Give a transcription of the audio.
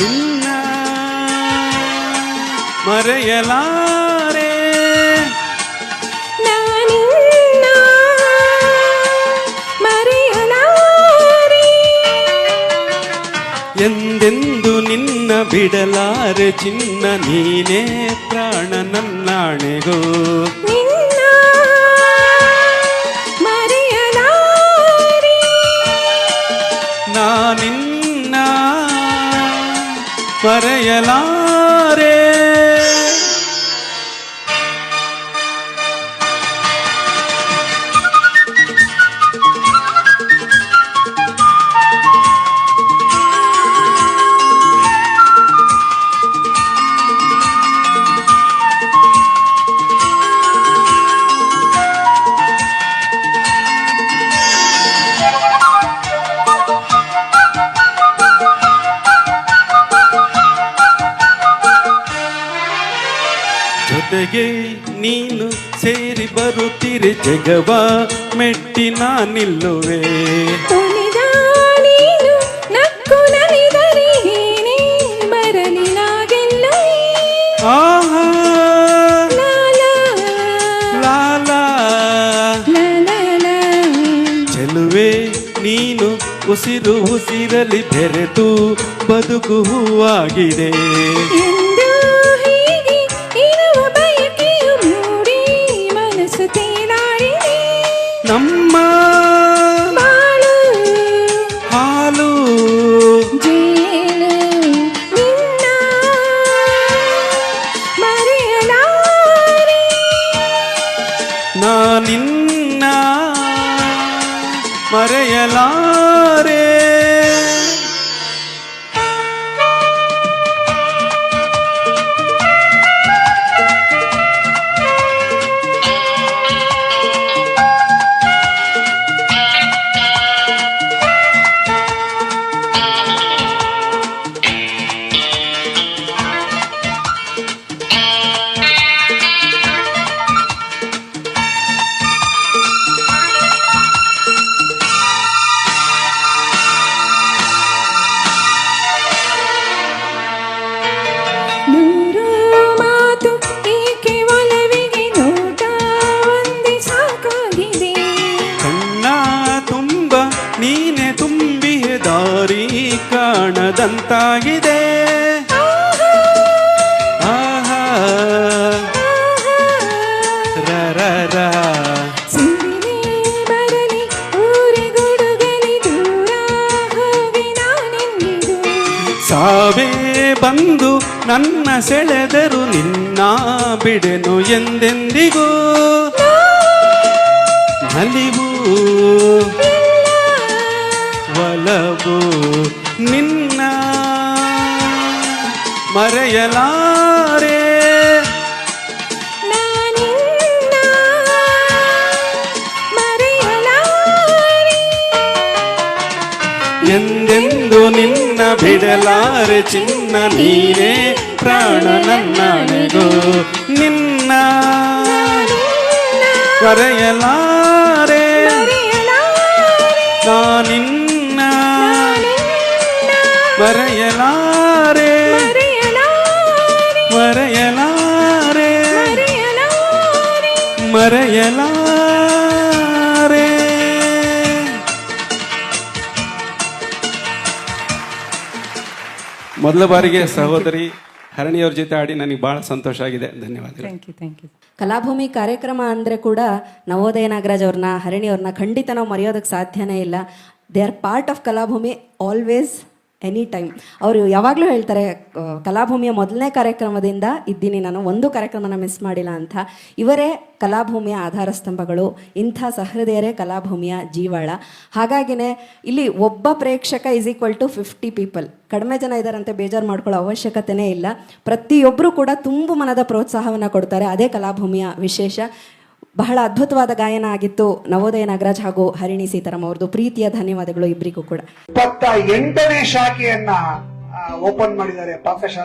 ನಿನ್ನ ಮರೆಯಲಾರೆ. ನಾನಿನ್ನ ಮರೆಯಲಾರೆ. ಎಂದೆಂದು ನಿನ್ನ ಬಿಡಲಾರೆ ಚಿನ್ನ ನೀನೇ ಪ್ರಾಣ ನನ್ನಾಣೆಗೋ ಮರೆಯಲಾರೆ ಜೊತೆಗೆ ನೀನು ಸೇರಿ ಬರುತ್ತೀರಿ. ಜಗವ ಮೆಟ್ಟಿ ನಿಲ್ಲುವೆ. ತುಳಿದ ನೀನು ನಕ್ಕು ನಲಿದರೆ ಏನೇ ಬರಲಿ ನಾಗೆಲ್ಲವೇ. ಆಹಾ. ಲಾಲಾ, ಲಾಲಾ. ಲಾಲಾಲಾ. ಚೆಲುವೆ ನೀನು ಉಸಿರು ಉಸಿರಲಿ ಬೆರೆತು ಬದುಕು ಹೂವಾಗಿದೆ ಎಂದು ಮರೆಯಲಾರೆ ನಾನೆಂದಿದು ಸಾವೇ ಬಂದು ನನ್ನ ಸೆಳೆದರು ನಿನ್ನ ಬಿಡೆನು ಎಂದೆಂದಿಗೂ? ನಲಿವು. ಒಲವು ನಿನ್ನ. ಮರೆಯಲಾರೆ. ಎಂದೆಂದು ನಿನ್ನ ಬಿಡಲಾರೆ ಚಿನ್ನ ನೀನೇ ಪ್ರಾಣ ನನ್ನನೆಗೋ ನಿನ್ನ. ಮರೆಯಲಾರೆ. ಮರೆಯಲಾರೆ. ಮರೆಯಲಾರೆ. ಮರೆಯಲಾರೆ. ಮೊದಲ ಬಾರಿಗೆ ಸಹೋದರಿ ಹರಣಿಯವ್ರ ಜೊತೆ ಆಡಿ ನನಗೆ ಬಹಳ ಸಂತೋಷ ಆಗಿದೆ. ಧನ್ಯವಾದಗಳು. Thank you thank you Kalabhoomi ಕಾರ್ಯಕ್ರಮ ಅಂದರೆ ಕೂಡ ನವೋದಯ ನಾಗರಾಜ್ ಅವ್ರನ್ನ ಹರಣಿ ಅವ್ರನ್ನ ಖಂಡಿತ ನಾವು ಮರೆಯೋದಕ್ಕೆ ಸಾಧ್ಯನೇ ಇಲ್ಲ. They are part of Kalabhoomi always any time ಅವರು ಯಾವಾಗಲೂ ಹೇಳ್ತಾರೆ ಕಲಾಭೂಮಿಯ ಮೊದಲನೇ ಕಾರ್ಯಕ್ರಮದಿಂದ ಇದ್ದೀನಿ ನಾನು, ಒಂದು ಕಾರ್ಯಕ್ರಮನ ಮಿಸ್ ಮಾಡಿಲ್ಲ ಅಂತ. ಇವರೇ ಕಲಾಭೂಮಿಯ ಆಧಾರ ಸ್ತಂಭಗಳು ಇಂಥ ಸಹೃದಯರೇ ಕಲಾಭೂಮಿಯ ಜೀವಾಳ. ಹಾಗಾಗಿನೇ ಇಲ್ಲಿ ಒಬ್ಬ ಪ್ರೇಕ್ಷಕ is equal to fifty people ಕಡಿಮೆ ಜನ ಇದ್ದಾರಂತೆ ಬೇಜಾರು ಮಾಡ್ಕೊಳ್ಳೋ ಅವಶ್ಯಕತೆನೇ ಇಲ್ಲ. ಪ್ರತಿಯೊಬ್ಬರೂ ಕೂಡ ತುಂಬ ಮನದ ಪ್ರೋತ್ಸಾಹವನ್ನು ಕೊಡ್ತಾರೆ, ಅದೇ ಕಲಾಭೂಮಿಯ ವಿಶೇಷ. ಬಹಳ ಅದ್ಭುತವಾದ ಗಾಯನ ಆಗಿತ್ತು. ನವೋದಯ ನಾಗರಾಜ್ ಹಾಗೂ ಹರಿಣಿ ಸೀತಾರಾಮ್ ಅವ್ರದ್ದು ಪ್ರೀತಿಯ ಧನ್ಯವಾದಗಳು ಇಬ್ಬರಿಗೂ ಕೂಡ. ಇಪ್ಪತ್ತ ಎಂಟನೇ ಶಾಖೆಯನ್ನ ಓಪನ್ ಮಾಡಿದ್ದಾರೆ. ಪಾಕಶಾಲೆ